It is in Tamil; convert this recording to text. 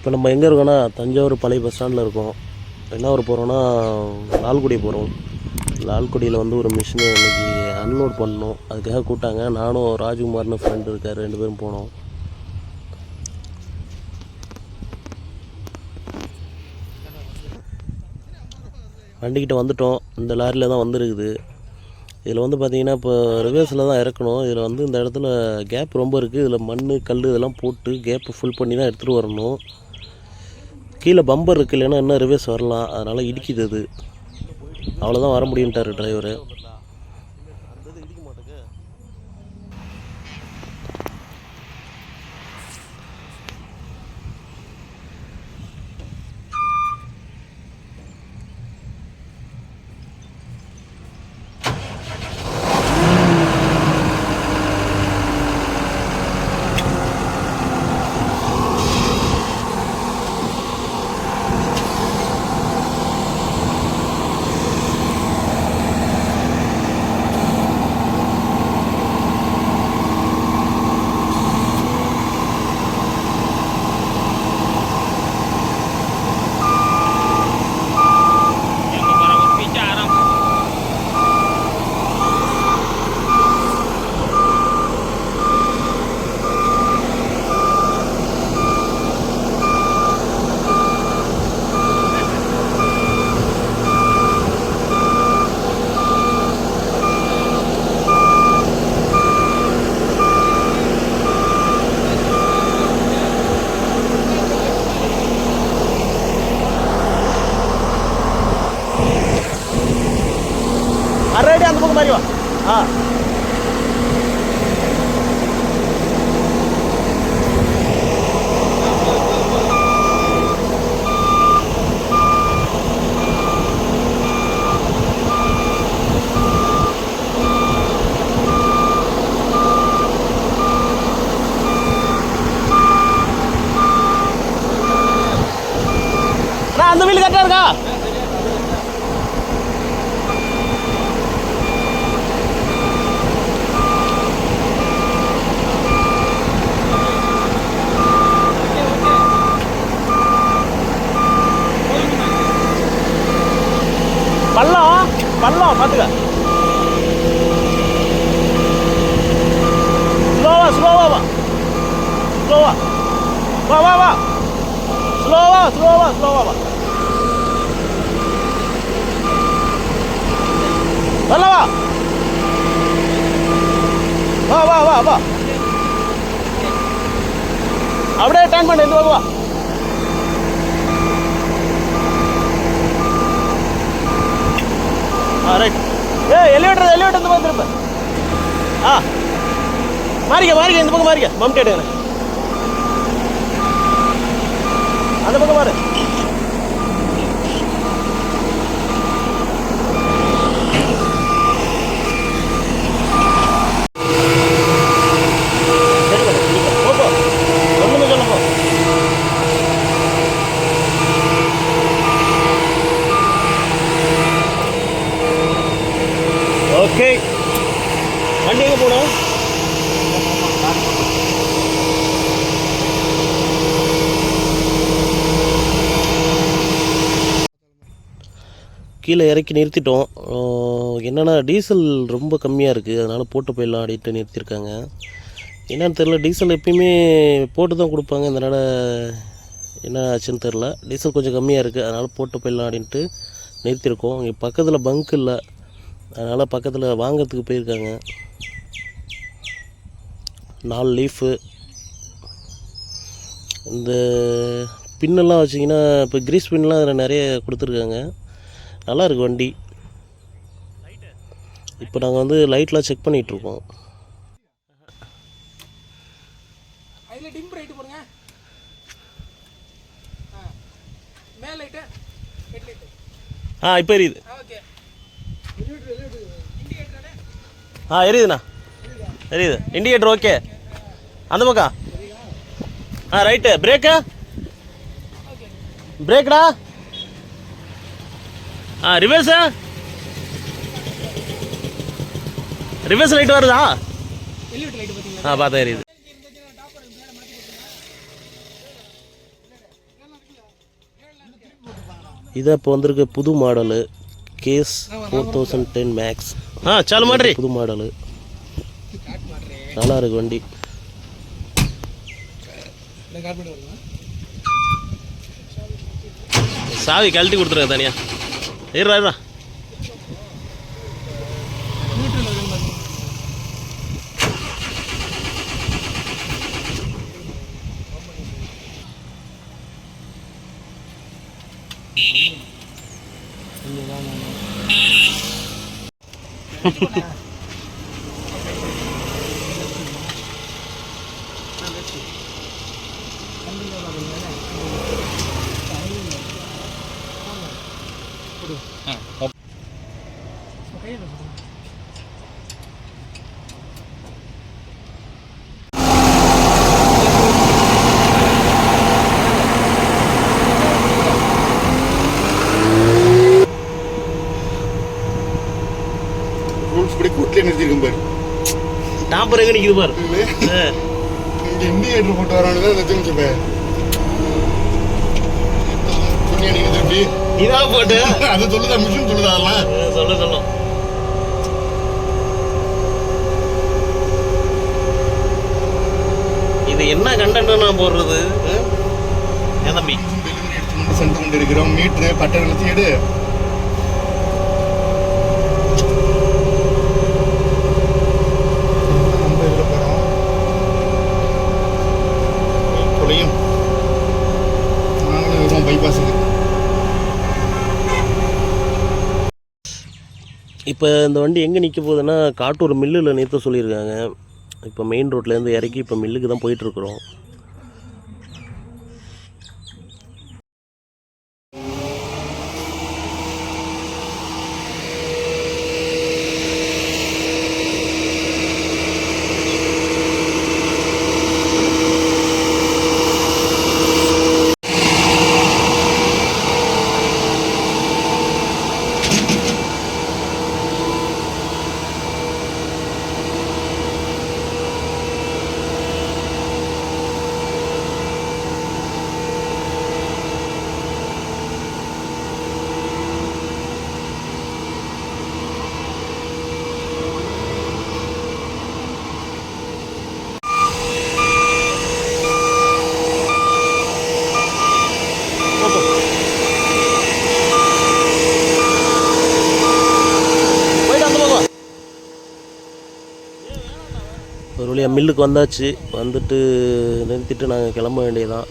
இப்போ நம்ம எங்கே இருக்கோம்னா தஞ்சாவூர் பழைய பஸ் ஸ்டாண்டில் இருக்கோம். என்ன ஊர் போகிறோன்னா லால்குடி போகிறோம் லால்குடியில் வந்து ஒரு மிஷினை இன்றைக்கி அன்லோட் பண்ணணும் அதுக்காக கூப்பிட்டாங்க. நானும் ராஜ்குமார்னு ஃப்ரெண்டு இருக்கார். ரெண்டு பேரும் போனோம். வண்டிக்கிட்ட வந்துட்டோம். இந்த லாரியில் தான் வந்துருக்குது. இதில் வந்து பார்த்திங்கன்னா இப்போ ரிவர்ஸில் தான் இறக்கணும். இதில் வந்து இந்த இடத்துல கேப் ரொம்ப இருக்குது இதில் மண் கல் இதெல்லாம் போட்டு கேப்பை ஃபுல் பண்ணி தான் எடுத்துகிட்டு வரணும். கீழே பம்பர் இருக்குது இல்லைன்னா இன்னும் ரிவர்ஸ் வரலாம். அதனால் இடிக்குது அது. அவ்வளோதான் வர முடியுன்ட்டார் டிரைவரு அரடி அந்த பக்கம் மாதிரி வா ஆ அண்ணா, அந்த வீல் கரெக்டாக இருக்கா பள்ளம் பள்ளம் பார்த்துக்க ஸ்லோவா ஸ்லோவா வா ஸ்லோவா வா வா வா ஸ்லோவா ஸ்லோவா ஸ்லோவா வா வரல வா வா. வா அப்படியே டர்ன் பண்ணு இந்த வா. ஆ ரைட் ஏ எலிவேட்டர் எலிவேட்டர் இந்த பக்கம் திரும்ப. ஆ. மாறிக்க மாறிக்க இந்த பக்கம் மாறிக்க. மம்டி எடுங்க அந்த பக்கம் மாறு. கீழே இறக்கி நிறுத்திட்டோம். என்னென்னா என்னன்னா டீசல் ரொம்ப கம்மியாக இருக்குது அதனால் போட்டு போயிடலாம் அப்படின்ட்டு நிறுத்தியிருக்காங்க என்னன்னு தெரில டீசல் எப்பயுமே போட்டு தான் கொடுப்பாங்க. இதனால் என்ன ஆச்சுன்னு தெரில டீசல் கொஞ்சம் கம்மியாக இருக்குது அதனால் போட்டு போயிடலாம் அப்படின்ட்டு நிறுத்தியிருக்கோம் இங்கே பக்கத்தில் பங்க் இல்லை. அதனால் பக்கத்தில் வாங்கிறதுக்கு போயிருக்காங்க. நாலு லீஃபு இந்த பின்னெல்லாம் வச்சிங்கன்னா இப்போ கிரீஸ் பின்லாம் அதில் நிறைய கொடுத்துருக்காங்க. நல்லா இருக்கு வண்டி. இப்போ நாங்கள் வந்து லைட்லாம் செக் பண்ணிகிட்ருக்கோம். அதில் டிம் ரைட்டு போடுங்க. ஆ மேல் லைட்டு ஹெட் லைட்டு. ஆ இப்போ எரியுது. ஆ எரியுதுண்ணா. எரியுது. Indicator okay. அந்த பக்கம். ஆ ரைட்டு. பிரேக்கு. பிரேக்டா ஆ ரிவர்ஸா ரிவர்ஸ் லைட் வருதா? ஆ பார்த்தா எரியுது இதான் இப்போ வந்திருக்க புது மாடலு கேஸ் ஃபோர் தௌசண்ட் டென் மேக்ஸ் ஆ சாலு மாட்ரி புது மாடலு. நல்லா இருக்கு வண்டி. சாவி கழட்டி கொடுத்துருங்க தனியா. இருடா இருடா நியூட்ரல் வருங்க பாருங்க கூட்டிலே நிறுத்திருக்கும் பாரு. டாப்பர் எங்கே நிற்குது பாரு. இங்க இண்டிகேட்டர் போட்டு வரானு தான் நீங்க திருப்பி இதான் போட்டு. அது சொல்லுதா மிஷின் சொல்லுதா அதெல்லாம்? சொல்ல சொல்லும் இது என்ன கண்டென்ட் நான் போடுறது? ஏன் தம்பி? சென்று கொண்டு இருக்கிறோம் மீட்ரு பட்டை எல்லாத்தையும் எடு. இப்போ இந்த வண்டி எங்கே நிற்க போகுதுன்னா காட்டூர் மில்லில் நிறுத்த சொல்லியிருக்காங்க. இப்போ மெயின் ரோட்லேருந்து இறக்கி இப்போ மில்லுக்கு தான் போயிட்டுருக்குறோம் போயிட்டு அந்த பக்கம் ஒரு வழியாக மில்லுக்கு வந்தாச்சு. வந்துட்டு நிறுத்திட்டு நாங்கள் கிளம்ப வேண்டியதான்